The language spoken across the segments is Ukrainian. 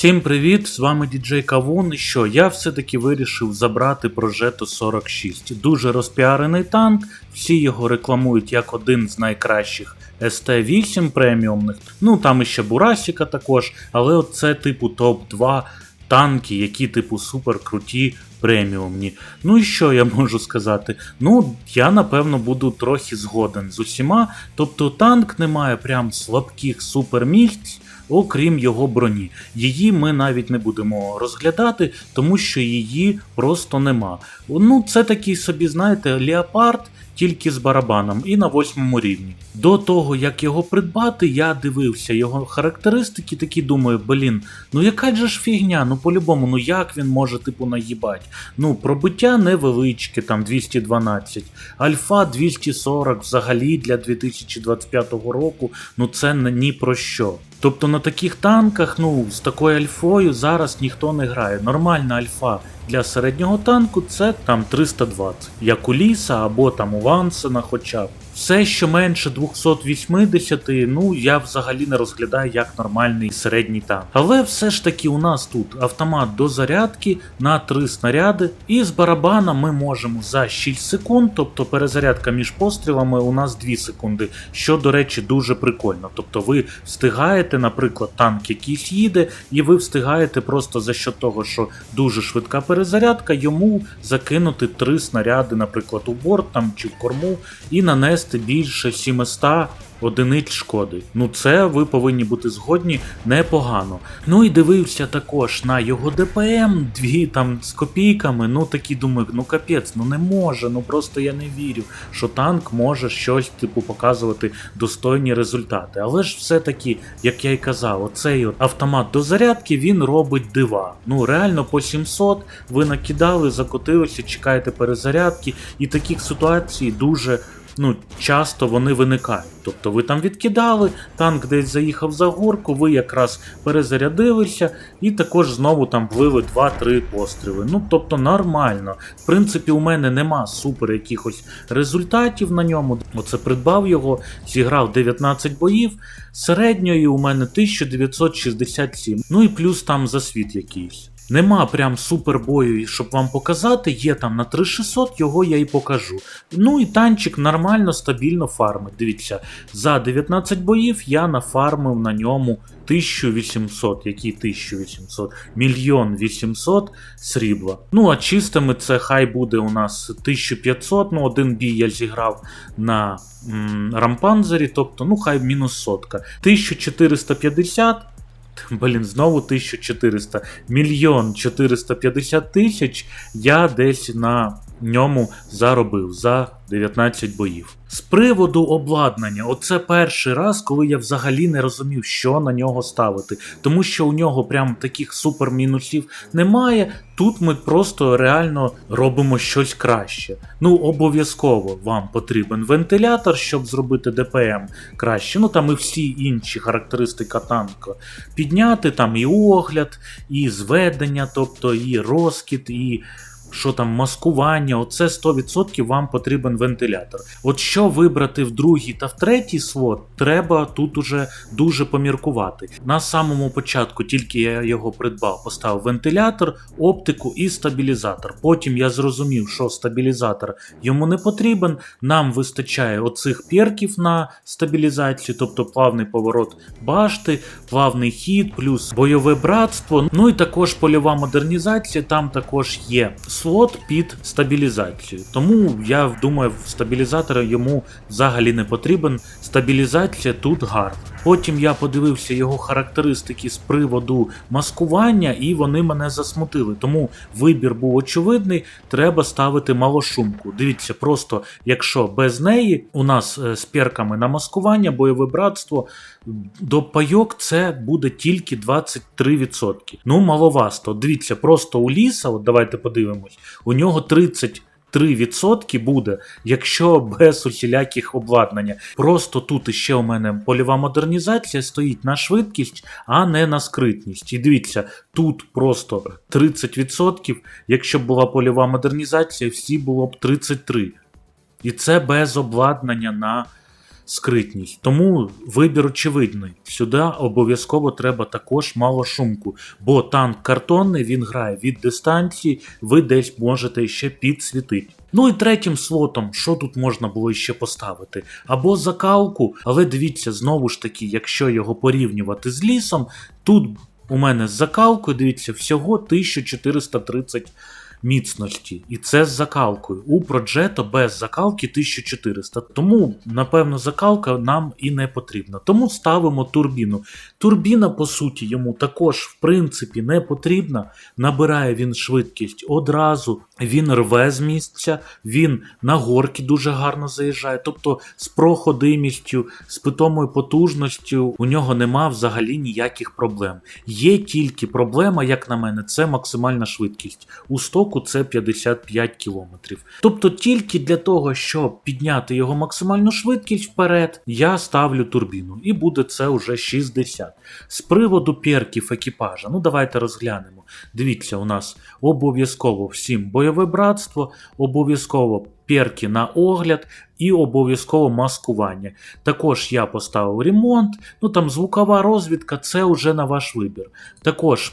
Всім привіт! З вами діджей Кавун. І що я все-таки вирішив забрати Progetto 46. Дуже розпіарений танк, всі його рекламують як один з найкращих ST8 преміумних. Ну там іще Бурасіка також, але це типу топ-2 танки, які типу супер круті, преміумні. Ну і що я можу сказати? Ну, я напевно буду трохи згоден з усіма. Тобто танк не має прям слабких супермісць. Окрім його броні. Її ми навіть не будемо розглядати, тому що її просто нема. Ну, це такий собі, знаєте, леопард, тільки з барабаном і на восьмому рівні. До того, як його придбати, я дивився його характеристики, такі думаю, блін, ну яка ж фігня, ну по-любому, ну як він може типу наїбать? Ну, пробиття невеличке, там 212, альфа 240 взагалі для 2025 року, ну це ні про що. Тобто на таких танках, ну, з такою альфою зараз ніхто не грає. Нормальна альфа для середнього танку це там 320, як у Ліса або там у Вансена хоча б. Все, що менше 280, ну я взагалі не розглядаю як нормальний середній танк. Але все ж таки у нас тут автомат до зарядки на 3 снаряди, і з барабана ми можемо за 6 секунд, тобто перезарядка між пострілами у нас 2 секунди, що, до речі, дуже прикольно. Тобто ви встигаєте, наприклад, танк якийсь їде, і ви встигаєте просто за що того, що дуже швидка перезарядка, йому закинути 3 снаряди, наприклад, у борт там чи в корму, і нанести більше 700 одиниць шкоди. Ну це ви повинні бути згодні непогано. Ну і дивився також на його ДПМ, дві там з копійками. Ну такі думаю, ну капець, ну не може. Ну просто я не вірю, що танк може щось типу показувати достойні результати. Але ж все-таки, як я й казав, оцей от автомат до зарядки він робить дива. Ну реально по 700 ви накидали, закотилися, чекаєте перезарядки, і таких ситуацій дуже ну, часто вони виникають. Тобто ви там відкидали, танк десь заїхав за горку, ви якраз перезарядилися і також знову там влили 2-3 постріли. Ну, тобто нормально. В принципі, у мене нема супер якихось результатів на ньому. Оце придбав його, зіграв 19 боїв. Середньої у мене 1967. Ну і плюс там засвіт якийсь. Нема прям супербою, щоб вам показати, є там на 3600, його я і покажу. Ну і танчик нормально, стабільно фармить. Дивіться, за 19 боїв я нафармив на ньому 1800, які 1800, мільйон 800 срібла. Ну а чистими це хай буде у нас 1500, ну один бій я зіграв на м, рампанзері, тобто ну хай мінус сотка. 1450. Блін, знову 1400. Мільйон 450 тисяч я десь на ньому заробив за 19 боїв. З приводу обладнання, оце перший раз, коли я взагалі не розумів, що на нього ставити. Тому що у нього прям таких супер-мінусів немає. Тут ми просто реально робимо щось краще. Ну, обов'язково вам потрібен вентилятор, щоб зробити ДПМ краще. Ну там і всі інші характеристики танка. Підняти там і огляд, і зведення, тобто і розкіт, і що там маскування, оце 100% вам потрібен вентилятор. От що вибрати в другий та в третій слот, треба тут уже дуже поміркувати. На самому початку, тільки я його придбав, поставив вентилятор, оптику і стабілізатор. Потім я зрозумів, що стабілізатор йому не потрібен. Нам вистачає оцих перків на стабілізацію, тобто плавний поворот башти, плавний хід, плюс бойове братство. Ну і також польова модернізація, там також є слот під стабілізацію. Тому я думаю, стабілізатор йому взагалі не потрібен. Стабілізація тут гарна. Потім я подивився його характеристики з приводу маскування, і вони мене засмутили. Тому вибір був очевидний, треба ставити малошумку. Дивіться, просто якщо без неї у нас е, з перками на маскування, бойове братство, до пайок це буде тільки 23%. Ну, маловасто. Дивіться, просто у ліса, от давайте подивимось, у нього 30%. 3% буде, якщо без усіляких обладнання. Просто тут іще у мене польова модернізація стоїть на швидкість, а не на скритність. І дивіться, тут просто 30%. Якщо б була польова модернізація, всі було б 33%. І це без обладнання на скритність. Тому вибір очевидний. Сюди обов'язково треба також малошумку, бо танк картонний він грає від дистанції, ви десь можете ще підсвітити. Ну і третім слотом, що тут можна було ще поставити? Або закалку, але дивіться, знову ж таки, якщо його порівнювати з лісом, тут у мене з закалкою, дивіться, всього 1430 міцності. І це з закалкою. У Progetto без закалки 1400. Тому, напевно, закалка нам і не потрібна. Тому ставимо турбіну. Турбіна, по суті, йому також, в принципі, не потрібна. Набирає він швидкість одразу, він рве з місця, він на горки дуже гарно заїжджає. Тобто з проходимістю, з питомою потужністю у нього нема взагалі ніяких проблем. Є тільки проблема, як на мене, це максимальна швидкість. У стоку це 55 км. Тобто тільки для того, щоб підняти його максимальну швидкість вперед, я ставлю турбіну. І буде це вже 60. З приводу перків екіпажа, ну давайте розглянемо. Дивіться, у нас обов'язково всім бойове братство, обов'язково перки на огляд і обов'язково маскування. Також я поставив ремонт, ну там звукова розвідка, це вже на ваш вибір. Також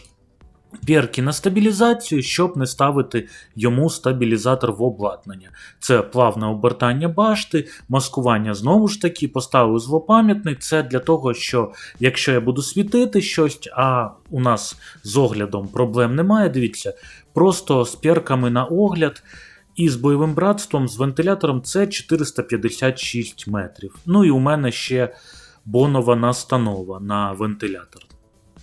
перки на стабілізацію, щоб не ставити йому стабілізатор в обладнання. Це плавне обертання башти, маскування знову ж таки, поставив злопам'ятник. Це для того, що якщо я буду світити щось, а у нас з оглядом проблем немає, дивіться, просто з перками на огляд. І з бойовим братством, з вентилятором це 456 метрів. Ну і у мене ще бонова настанова на вентилятор.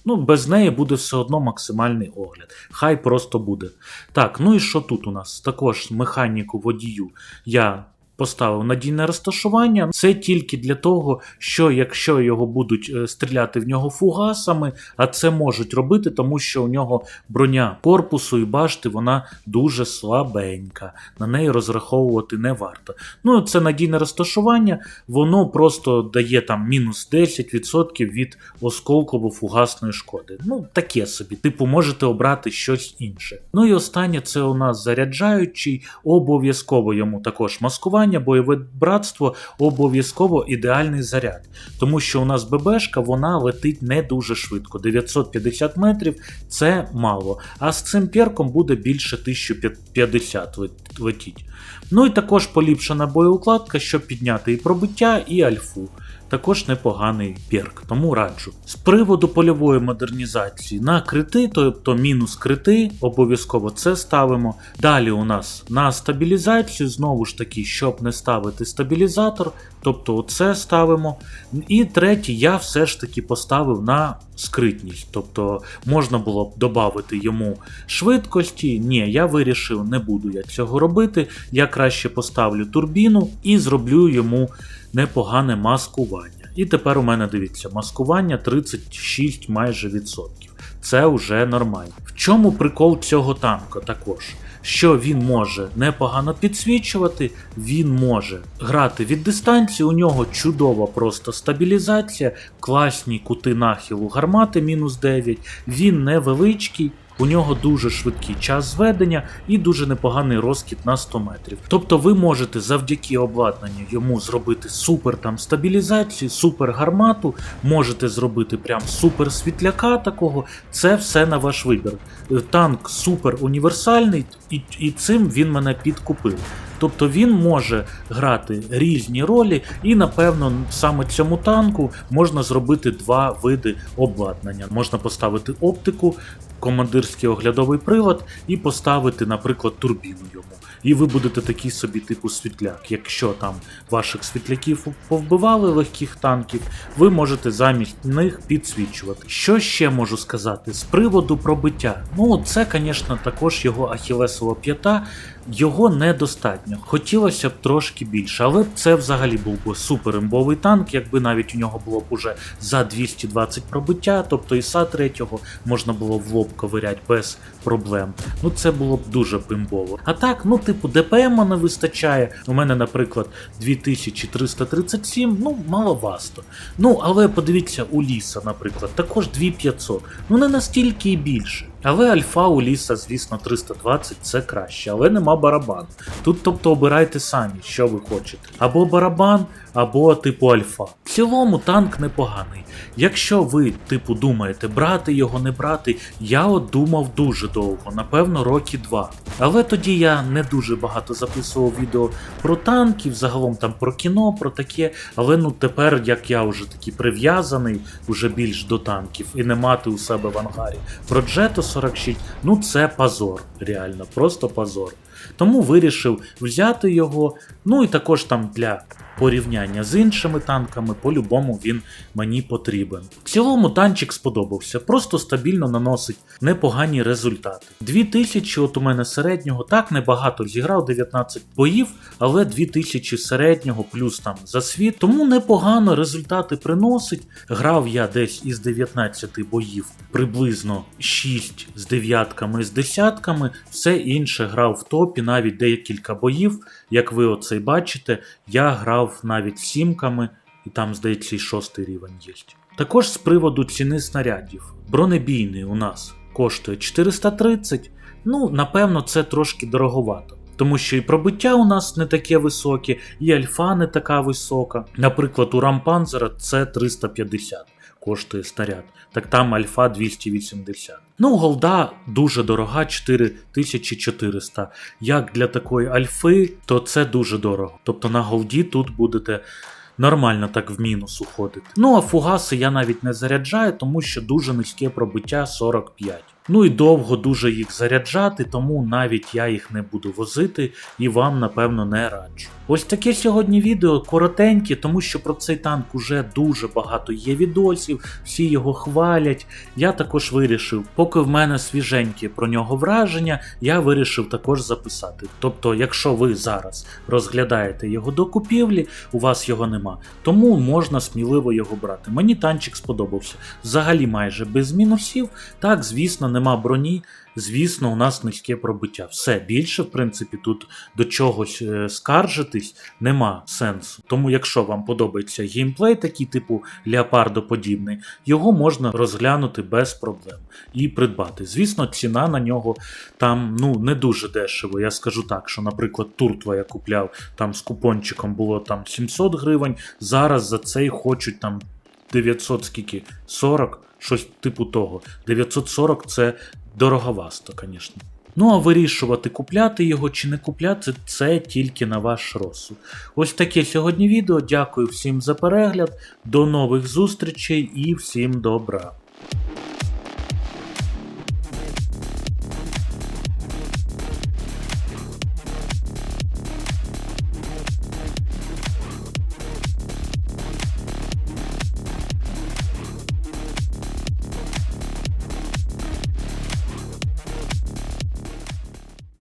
Ну, без неї буде все одно максимальний огляд. Хай просто буде. Так, ну і що тут у нас? Також механіку водію я поставив надійне розташування. Це тільки для того, що якщо його будуть е, стріляти в нього фугасами, а це можуть робити, тому що у нього броня корпусу і башти вона дуже слабенька. На неї розраховувати не варто. Ну, це надійне розташування, воно просто дає там мінус 10% від осколково-фугасної шкоди. Ну, таке собі. Типу, можете обрати щось інше. Ну і останнє це у нас заряджаючий, обов'язково йому також маскування, бойове братство, обов'язково ідеальний заряд. Тому що у нас ББшка вона летить не дуже швидко. 950 метрів це мало. А з цим перком буде більше 1050 летіть. Ну і також поліпшена боєукладка, щоб підняти і пробиття, і альфу. Також непоганий перк, тому раджу. З приводу польової модернізації на крити, тобто мінус крити, обов'язково це ставимо. Далі у нас на стабілізацію, знову ж таки, щоб не ставити стабілізатор, тобто оце ставимо. І третє, я все ж таки поставив на скритність. Тобто можна було б додати йому швидкості. Ні, я вирішив, не буду я цього робити. Я краще поставлю турбіну і зроблю йому непогане маскування. І тепер у мене дивіться, маскування 36 майже відсотків. Це вже нормально. В чому прикол цього танка також? Що він може непогано підсвічувати, він може грати від дистанції, у нього чудова просто стабілізація, класні кути нахилу гармати мінус 9, він невеличкий. У нього дуже швидкий час зведення і дуже непоганий розкіт на 100 метрів. Тобто ви можете завдяки обладнанню йому зробити супер там стабілізацію, супер гармату, можете зробити прям супер світляка такого. Це все на ваш вибір. Танк супер універсальний, і, і цим він мене підкупив. Тобто він може грати різні ролі, і напевно саме цьому танку можна зробити два види обладнання. Можна поставити оптику, командирський оглядовий прилад і поставити, наприклад, турбіну йому. І ви будете такий собі типу світляк. Якщо там ваших світляків повбивали легких танків, ви можете замість них підсвічувати. Що ще можу сказати з приводу пробиття? Ну, це, звісно, також його ахілесова п'ята. Його недостатньо. Хотілося б трошки більше, але це взагалі був би супер імбовий танк, якби навіть у нього було б уже за 220 пробиття, тобто іса третього можна було в лоб ковирять без проблем. Ну це було б дуже б імбово. А так, ну типу, ДПМ не вистачає. У мене, наприклад, 2337, ну маловасто. Ну, але подивіться, у ліса, наприклад, також 2500. Ну не настільки і більше. Але альфа у ліса, звісно, 320 це краще, але нема барабану. Тут, тобто, обирайте самі, що ви хочете. Або барабан, або типу альфа. В цілому танк непоганий. Якщо ви, типу, думаєте, брати його, не брати, я от думав дуже довго, напевно, роки два. Але тоді я не дуже багато записував відео про танків, загалом там про кіно, про таке. Але ну тепер, як я вже такий прив'язаний уже більш до танків і не мати у себе в ангарі про Джето 46, ну це позор, реально, просто позор. Тому вирішив взяти його. Ну і також там для порівняння з іншими танками, по-любому він мені потрібен. В цілому танчик сподобався, просто стабільно наносить непогані результати. 2000 от у мене середнього, так небагато зіграв 19 боїв, але 2000 середнього плюс там за світ, тому непогано результати приносить. Грав я десь із 19 боїв, приблизно 6 з дев'ятками з десятками, все інше грав в топі, навіть декілька боїв. Як ви оце бачите, я грав навіть сімками, і там, здається, і шостий рівень є. Також з приводу ціни снарядів. Бронебійний у нас коштує 430, ну, напевно, це трошки дороговато. Тому що і пробиття у нас не таке високе, і альфа не така висока. Наприклад, у Рампанзера це 350 коштує снаряд, так там альфа 280. Ну, голда дуже дорога, 4400. Як для такої альфи, то це дуже дорого. Тобто на голді тут будете. Нормально так в мінус уходити. Ну а фугаси я навіть не заряджаю, тому що дуже низьке пробиття 45. Ну і довго дуже їх заряджати, тому навіть я їх не буду возити і вам, напевно, не раджу. Ось таке сьогодні відео коротеньке, тому що про цей танк уже дуже багато є відосів, всі його хвалять. Я також вирішив, поки в мене свіженькі про нього враження, я вирішив також записати. Тобто, якщо ви зараз розглядаєте його до купівлі, у вас його нема, тому можна сміливо його брати. Мені танчик сподобався. Взагалі майже без мінусів. Так, звісно, нема броні. Звісно, у нас низьке пробиття. Все більше, в принципі, тут до чогось е, скаржитись нема сенсу. Тому, якщо вам подобається геймплей, такий типу леопардоподібний, його можна розглянути без проблем і придбати. Звісно, ціна на нього там ну не дуже дешево. Я скажу так, що, наприклад, Туртва я купляв там з купончиком було там 700 гривень. Зараз за цей хочуть там 900 скільки 40, щось типу того. 940 це дороговасто, звісно. Ну а вирішувати, купляти його чи не купляти, це тільки на ваш розсуд. Ось таке сьогодні відео. Дякую всім за перегляд, до нових зустрічей і всім добра.